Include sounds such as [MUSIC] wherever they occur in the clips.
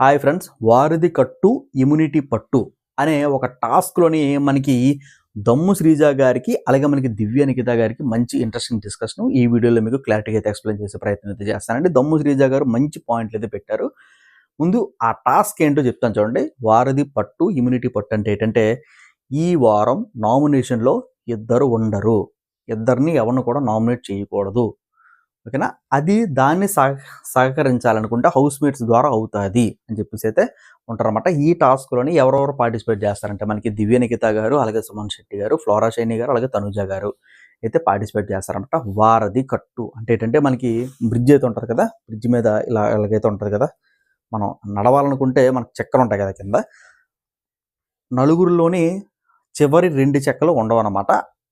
Hi friends వారిది కట్టు immunity పట్టు అనే ఒక టాస్క్లోని మనకి దమ్ము శ్రీజ గారికి అలాగే మనకి దివ్య నిఖిత గారికి మంచి ఇంట్రెస్టింగ్ డిస్కషన్ ఈ వీడియోలో మీకు క్లారిటీగా అయితే ఎక్స్ప్లెయిన్ చేసే ప్రయత్నం అయితే చేస్తానండి. దమ్ము శ్రీజ గారు మంచి పాయింట్లు అయితే పెట్టారు. ముందు ఆ టాస్క్ ఏంటో చెప్తాను చూడండి. వారిది పట్టు ఇమ్యూనిటీ పట్టు అంటే ఏంటంటే ఈ వారం నామినేషన్లో ఇద్దరు ఉండరు. ఇద్దరిని ఎవరిని కూడా నామినేట్ చేయకూడదు. ఓకేనా? అది దాన్ని సహ సహకరించాలనుకుంటే హౌస్ మేట్స్ ద్వారా అవుతుంది అని చెప్పేసి అయితే ఉంటారన్నమాట. ఈ టాస్క్లోని ఎవరెవరు పార్టిసిపేట్ చేస్తారంటే మనకి దివ్య నిఖిత గారు అలాగే సుమన్ శెట్టి గారు ఫ్లోరా శైని గారు అలాగే తనుజ గారు అయితే పార్టిసిపేట్ చేస్తారన్నమాట. వారది కట్టు అంటే ఏంటంటే మనకి బ్రిడ్జ్ అయితే ఉంటుంది కదా? బ్రిడ్జ్ మీద ఇలా ఇలాగైతే ఉంటుంది కదా? మనం నడవాలనుకుంటే మనకు చక్కెర ఉంటాయి కదా కింద. నలుగురిలోని చివరి రెండు చెక్కలు ఉండవు అనమాట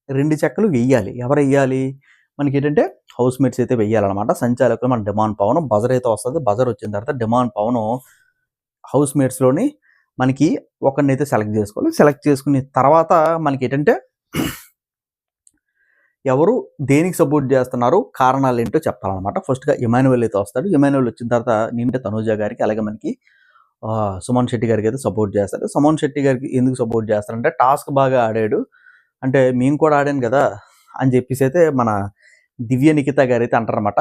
రెండు చెక్కలు వెయ్యాలి. ఎవరు వెయ్యాలి? మనకి ఏంటంటే హౌస్ మేట్స్ అయితే వెయ్యాలన్నమాట. సంచాలకులు మన డిమాండ్ పవన్ బజర్ అయితే వస్తుంది. బజర్ వచ్చిన తర్వాత డిమాండ్ పవన్ హౌస్ మేట్స్లోని మనకి ఒకరిని అయితే సెలెక్ట్ చేసుకోవాలి. సెలెక్ట్ చేసుకున్న తర్వాత మనకి ఏంటంటే ఎవరు దేనికి సపోర్ట్ చేస్తున్నారు కారణాలు ఏంటో చెప్పాలన్నమాట. ఫస్ట్గా ఇమానువల్ అయితే వస్తాడు. ఇమానువల్ వచ్చిన తర్వాత నేనంటే తనూజ గారికి అలాగే మనకి సుమన్ శెట్టి గారికి అయితే సపోర్ట్ చేస్తాడు. సుమన్ శెట్టి గారికి ఎందుకు సపోర్ట్ చేస్తారంటే టాస్క్ బాగా ఆడాడు. అంటే మేము కూడా ఆడాను కదా అని చెప్పేసి అయితే మన దివ్య నిఖిత గారు అయితే అంటారనమాట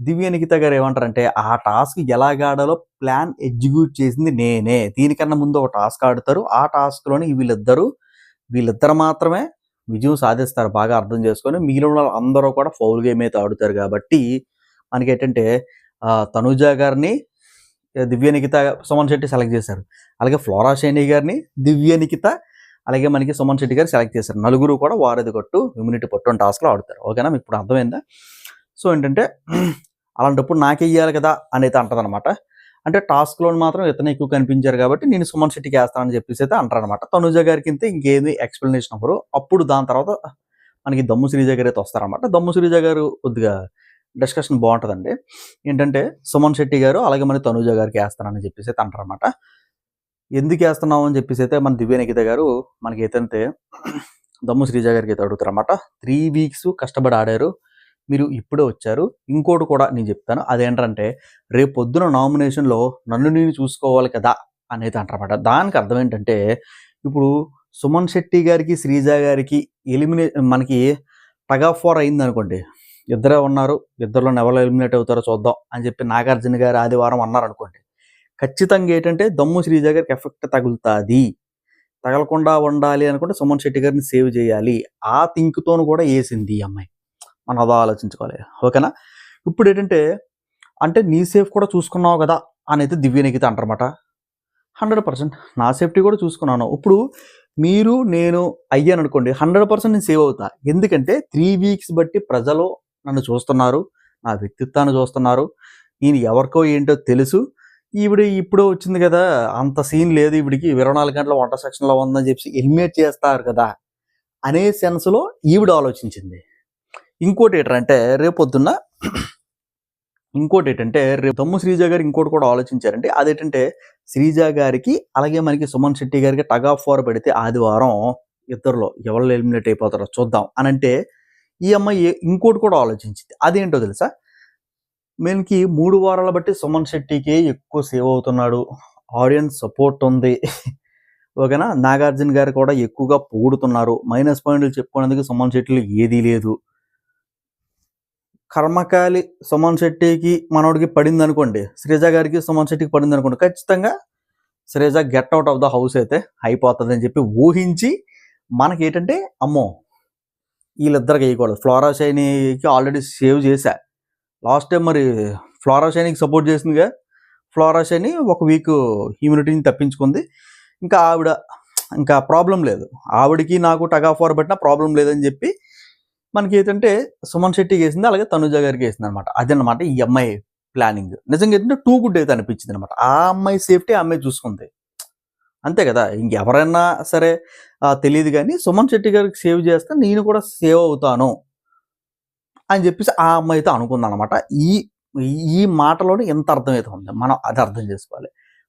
దివ్య నిఖిత గారు ఏమంటారంటే ఆ టాస్క్ ఎలాగాడాలో ప్లాన్ ఎగ్జిక్యూట్ చేసింది నేనే. దీనికన్నా ముందు ఒక టాస్క్ ఆడుతారు. ఆ టాస్క్లోని వీళ్ళిద్దరూ వీళ్ళిద్దరు మాత్రమే విజయం సాధిస్తారు బాగా అర్థం చేసుకొని. మిగిలిన వాళ్ళు అందరూ కూడా ఫౌల్ గేమ్ అయితే ఆడుతారు కాబట్టి మనకి ఏంటంటే ఆ, తనూజ గారిని దివ్య నిఖిత సుమన్ శెట్టి సెలెక్ట్ చేశారు. అలాగే ఫ్లోరా శైని గారిని దివ్య నిఖిత అలాగే మనకి సుమన్ శెట్టి గారు సెలెక్ట్ చేశారు. నలుగురు కూడా వారది కొట్టు ఇమ్యూనిటీ పట్టు అని టాస్క్లో ఆడుతారు. ఓకేనా? మీకు ఇప్పుడు అర్థమైందా? సో ఏంటంటే [CLEARS THROAT] అలాంటప్పుడు నాకే ఇవ్వాలి కదా అని అయితే అంటదనమాట అంటే టాస్క్లో మాత్రం ఇతను ఎక్కువ కనిపించారు కాబట్టి నేను సుమన్ శెట్టికి వేస్తానని చెప్పేసి అయితే అంటారనమాట తనుజ గారికి అయితే ఇంకేమి ఎక్స్ప్లెనేషన్ అవ్వరు. అప్పుడు దాని తర్వాత మనకి దమ్ము శ్రీజ గారు అయితే వస్తారనమాట దమ్ము శ్రీజ గారు కొద్దిగా డిస్కషన్ బాగుంటుందండి. ఏంటంటే సుమన్ శెట్టి గారు అలాగే మన తనుజ గారికి వేస్తానని చెప్పేసి అయితే అంటారనమాట ఎందుకు వేస్తున్నావు అని చెప్పేసి అయితే మన దివ్య నిఖిత గారు మనకి అయితే దమ్ము శ్రీజ గారికి అయితే అడుగుతారన్నమాట. త్రీ వీక్స్ కష్టపడి ఆడారు. మీరు ఇప్పుడే వచ్చారు. ఇంకోటి కూడా నేను చెప్తాను. అదేంటంటే రేపు పొద్దున నామినేషన్లో నన్ను నేను చూసుకోవాలి కదా అనేది అంటారన్నమాట. దానికి అర్థం ఏంటంటే ఇప్పుడు సుమన్ శెట్టి గారికి శ్రీజ గారికి ఎలిమినే మనకి టగ్ ఆఫ్ వార్ అయింది అనుకోండి. ఇద్దరే ఉన్నారు. ఇద్దరులో ఎవరు ఎలిమినేట్ అవుతారో చూద్దాం అని చెప్పి నాగార్జున గారు ఆదివారం అన్నారు అనుకోండి. ఖచ్చితంగా ఏంటంటే దమ్ము శ్రీజ గారికి ఎఫెక్ట్ తగులుతుంది. తగలకుండా ఉండాలి అనుకుంటే సుమన్ శెట్టి గారిని సేవ్ చేయాలి. ఆ థింక్తోను కూడా వేసింది ఈ అమ్మాయి. మనం అదో ఆలోచించుకోవాలి. ఓకేనా? ఇప్పుడు ఏంటంటే అంటే నీ సేఫ్ కూడా చూసుకున్నావు కదా అని అయితే దివ్య నిఖిత అంటారన్నమాట. Hundred percent. నా సేఫ్టీ కూడా చూసుకున్నాను. ఇప్పుడు మీరు నేను అయ్యాను అనుకోండి హండ్రెడ్ పర్సెంట్ నేను సేవ్ అవుతా. ఎందుకంటే త్రీ వీక్స్ బట్టి ప్రజలు నన్ను చూస్తున్నారు. నా వ్యక్తిత్వాన్ని చూస్తున్నారు. నేను ఎవరికో ఏంటో తెలుసు. ఈవిడ ఇప్పుడు వచ్చింది కదా అంత సీన్ లేదు ఈవిడికి. ఇరవై నాలుగు గంటల వంట సెక్షన్లో ఉందని చెప్పి ఎలిమినేట్ చేస్తారు కదా అనే సెన్స్లో ఈవిడ ఆలోచించింది. ఇంకోటి ఏంటంటే రేపొద్దున్న ఇంకోటి ఏంటంటే రేపు తమ్ము శ్రీజ గారు ఇంకోటి కూడా ఆలోచించారంటే అదేంటంటే శ్రీజ గారికి అలాగే మనకి సుమన్ శెట్టి గారికి టగ్ ఆఫ్ వార్ పెడితే ఆదివారం ఇద్దరులో ఎవరు ఎలిమినేట్ అయిపోతారో చూద్దాం. అని అంటే ఈ అమ్మాయి ఇంకోటి కూడా ఆలోచించింది. అదేంటో తెలుసా? మనకి మూడు వారాల బట్టి సుమన్ శెట్టికి ఎక్కువ సేవ్ అవుతున్నాడు. ఆడియన్స్ సపోర్ట్ ఉంది. ఓకేనా? నాగార్జున గారు కూడా ఎక్కువగా పొగుడుతున్నారు. మైనస్ పాయింట్లు చెప్పుకునేందుకు సుమన్ శెట్టిలో ఏదీ లేదు. కర్మకాలి సుమన్ శెట్టికి మనోడికి పడింది అనుకోండి శ్రీజ గారికి సుమన్ శెట్టికి పడింది అనుకోండి ఖచ్చితంగా Sreeja get out of the house అయితే అయిపోతుంది అని చెప్పి ఊహించి మనకి ఏంటంటే అమ్మో వీళ్ళిద్దరికి వేయకూడదు. ఫ్లోరా షైనీకి ఆల్రెడీ సేవ్ చేశా. లాస్ట్ టైం మరి ఫ్లోరా సపోర్ట్ చేసిందిగా. ఫ్లోరా షైని ఒక వీక్ ఇమ్యూనిటీని తప్పించుకుంది. ఇంకా ఆవిడ ఇంకా ప్రాబ్లం లేదు. ఆవిడకి నాకు టగ్ ఆఫ్ పెట్టినా ప్రాబ్లం లేదని చెప్పి మనకి ఏంటంటే సుమన్ శెట్టికి వేసింది అలాగే తనుజ గారికి వేసింది అనమాట అదనమాట ఈ అమ్మాయి ప్లానింగ్ నిజంగా ఏంటంటే టూ గుడ్ అయితే అనిపించింది అనమాట ఆ అమ్మాయి సేఫ్టీ ఆ అమ్మాయి చూసుకుంది. అంతే కదా. ఇంకెవరైనా సరే తెలియదు కానీ సుమన్ శెట్టి గారికి సేవ్ చేస్తే నేను కూడా సేవ్ అవుతాను. అని చెప్పేసి ఆ అమ్మాయి అయితే అనమాట ఈ ఈ మాటలోనే ఎంత అర్థమైతే ఉంది మనం అది అర్థం చేసుకోవాలి.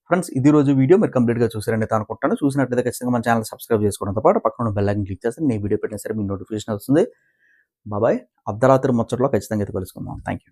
ఫ్రెండ్స్ ఇది రోజు వీడియో మీరు కంప్లీట్గా చూసారని అయితే అనుకుంటాను చూసినట్లయితే ఖచ్చితంగా మన ఛానల్ సబ్స్క్రైబ్ చేసుకోవడంతో పాటు పక్కన బెల్ ఐకన్ క్లిక్ చేస్తే నేను వీడియో పెట్టిన సరే మీ నోటిఫికేషన్ వస్తుంది. బాబాయ్ అర్ధరాత్రి ముచ్చట్లో ఖచ్చితంగా అయితే కలుసుకుందాం. Thank you